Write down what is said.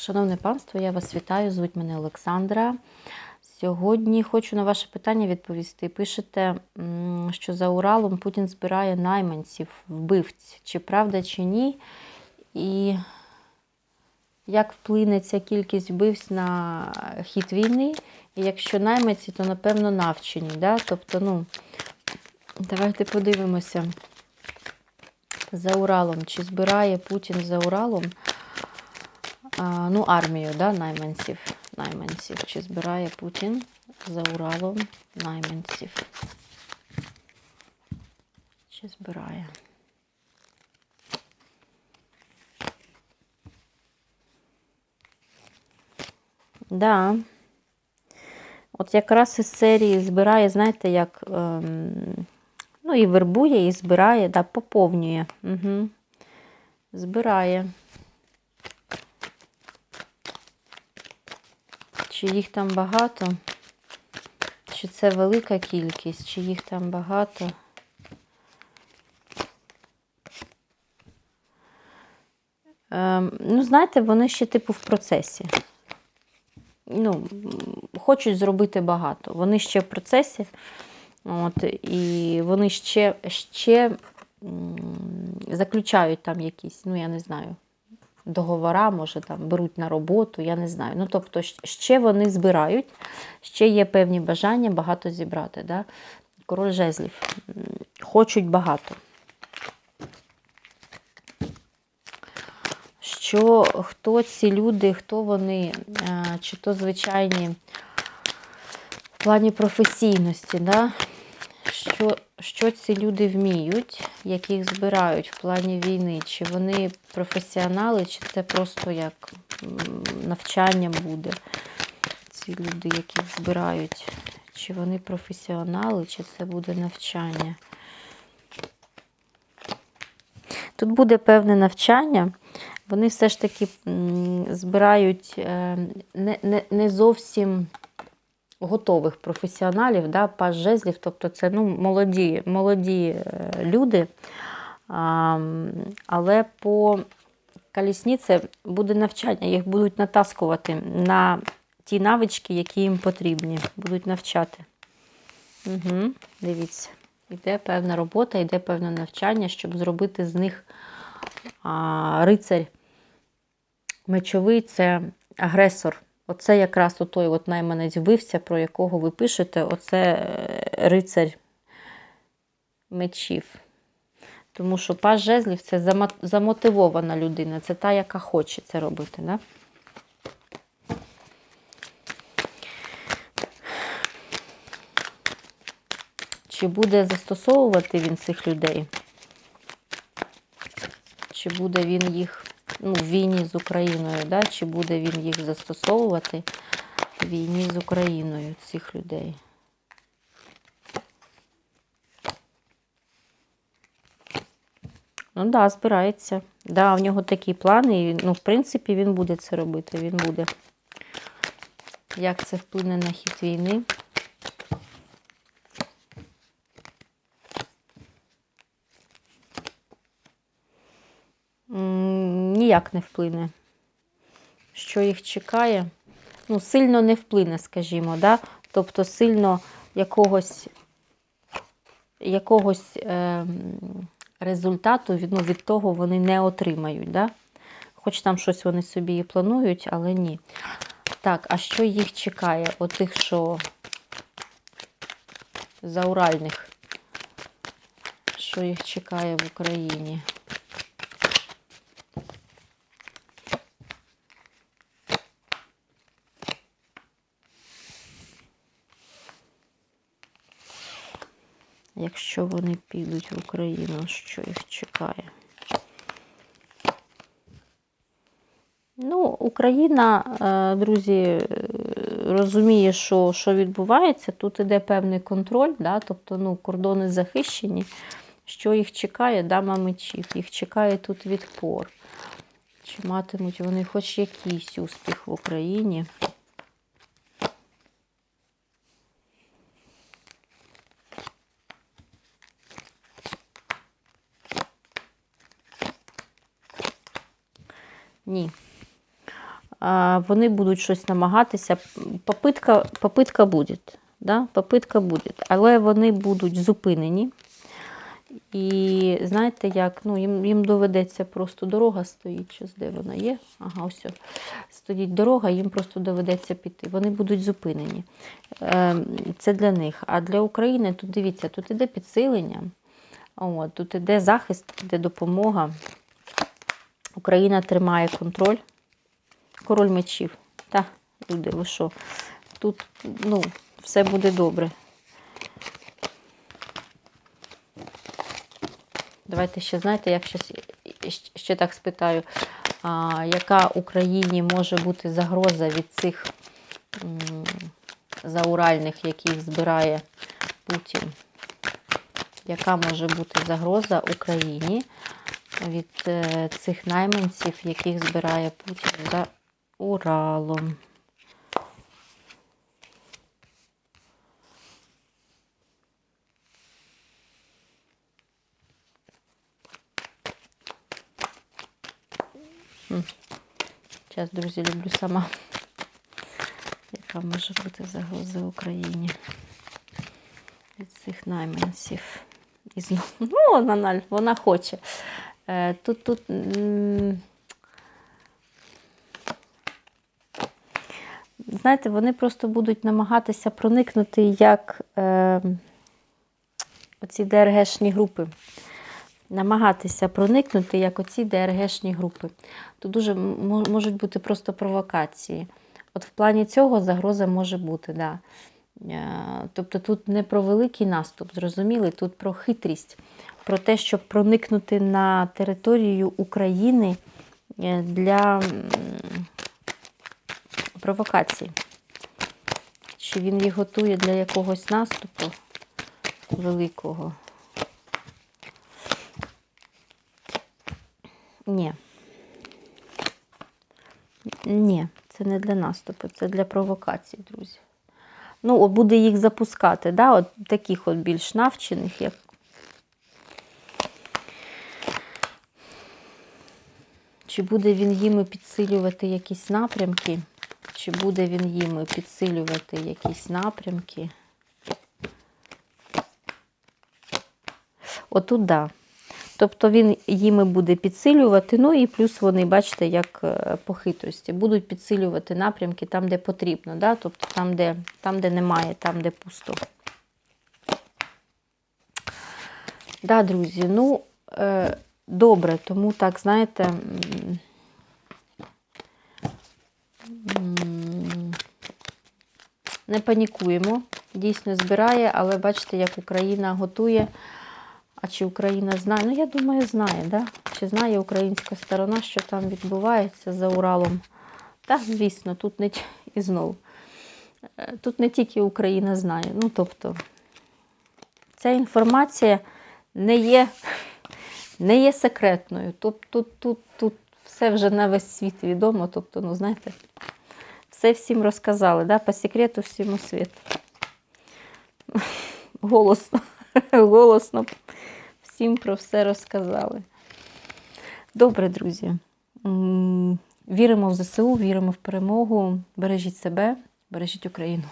Шановне панство, я вас вітаю. Звуть мене Олександра. Сьогодні хочу на ваше питання відповісти. Пишете, що за Уралом Путін збирає найманців, вбивць. Чи правда, чи ні? І як вплине ця кількість вбивць на хід війни? І якщо найманці, то напевно навчені. Да? Тобто, ну, давайте подивимося. За Уралом. Чи збирає Путін за Уралом? Ну, армію, да, найманців. Найманців. Чи збирає Путін за Уралом найманців? Чи збирає? Да. От якраз із серії збирає, знаєте, як. Ем, ну, і вербує, і збирає, да, поповнює. Угу. Збирає. Чи їх там багато? Чи це велика кількість, чи їх там багато? Ем, ну, знаєте, вони ще типу в процесі. Ну, хочуть зробити багато. Вони ще в процесі. От, і вони ще, ще заключають там якісь, ну, я не знаю, договора, може, там беруть на роботу, я не знаю. Ну, тобто, ще вони збирають, ще є певні бажання багато зібрати. Да? Король жезлів. Хочуть багато. Що хто ці люди, хто вони, чи то звичайні в плані професійності, да? що що ці люди вміють, яких збирають в плані війни, чи вони професіонали, чи це просто як навчанням буде. Ці люди, яких збирають, чи вони професіонали, чи це буде навчання. Тут буде певне навчання. Вони все ж таки збирають не, не, не зовсім готових професіоналів, да, паж жезлів, тобто це ну, молоді молоді люди. А, але по колісниці буде навчання, їх будуть натаскувати на ті навички, які їм потрібні, будуть навчати. Угу, Дивіться, йде певна робота, йде певне навчання, щоб зробити з них а, рицарь мечовий це агресор. Оце якраз той от найманець вбивця, про якого ви пишете, оце рицарь мечів. Тому що паж жезлів це замотивована людина, це та, яка хоче це робити. Да? Чи буде застосовувати він цих людей? Чи буде він їх ну, в війні з Україною, да? чи буде він їх застосовувати в війні з Україною цих людей? Ну, так, да, збирається. Да, в нього такі плани, і, ну, в принципі, він буде це робити, він буде. Як це вплине на хід війни? Ніяк не вплине. Що їх чекає? Ну, сильно не вплине, скажімо, да? тобто сильно якогось якогось е, результату ну, від того вони не отримають. Да? Хоч там щось вони собі і планують, але ні. Так, а що їх чекає? Отих, що зауральних, що їх чекає в Україні? Якщо вони підуть в Україну, що їх чекає? Ну, Україна, е, друзі, розуміє, що що відбувається. Тут іде певний контроль, да? тобто ну, кордони захищені. Що їх чекає? Дама мечів. Їх чекає тут відпор. Чи матимуть вони хоч якийсь успіх в Україні? Ні. вони будуть щось намагатися. Попитка, попитка буде, да? попитка буде, але вони будуть зупинені. І знаєте, як ну, їм, їм доведеться просто дорога стоїть, щось де вона є. Ага, ось. Стоїть дорога, їм просто доведеться піти. Вони будуть зупинені. Е, Це для них. А для України, тут дивіться, тут іде підсилення, от, тут іде захист, іде допомога. Україна тримає контроль. Король мечів. Та, люди, ви що? Тут ну, все буде добре. Давайте ще, знаєте, як щас, ще так спитаю, а, яка Україні може бути загроза від цих м, зауральних, яких збирає Путін? Яка може бути загроза Україні від е, цих найманців, яких збирає Путін за Уралом? Зараз, друзі, люблю сама. Яка може бути загроза Україні від цих найманців. І знову, ну, вона, вона хоче. Е, Тут, тут знаєте, вони просто будуть намагатися проникнути як е, оці ДРГшні групи. Намагатися проникнути як оці ДРГшні групи. Тут дуже можуть бути просто провокації. От в плані цього загроза може бути, да. Е, Тобто тут не про великий наступ, зрозуміли, тут про хитрість, про те, щоб проникнути на територію України е, для провокацій. Чи він їх готує для якогось наступу великого? Ні. Ні, це не для наступу, це для провокацій, друзі. Ну, буде їх запускати, да? от таких от більш навчених, як. Чи буде він їми підсилювати якісь напрямки? Чи буде він їми підсилювати якісь напрямки? Отут, да. Тобто він їми буде підсилювати, ну і плюс вони, бачите, як е, по хитрості, будуть підсилювати напрямки там, де потрібно, да? тобто там, де, там, де немає, там, де пусто. Да, друзі, ну, е, добре, тому так, знаєте, не панікуємо. Дійсно збирає, але бачите, як Україна готує. А чи Україна знає? Ну, я думаю, знає, да? Чи знає українська сторона, що там відбувається за Уралом? Так, звісно, тут не і знову. Е, Тут не тільки Україна знає. Ну, тобто, ця інформація не є, не є секретною. Тут, тут, тут все вже на весь світ відомо. Тобто, ну, знаєте, все всім розказали, да? по секрету всьому світу. Голосно, голосно всім про все розказали. Добре, друзі. Віримо в ЗСУ, віримо в перемогу. Бережіть себе, бережіть Україну.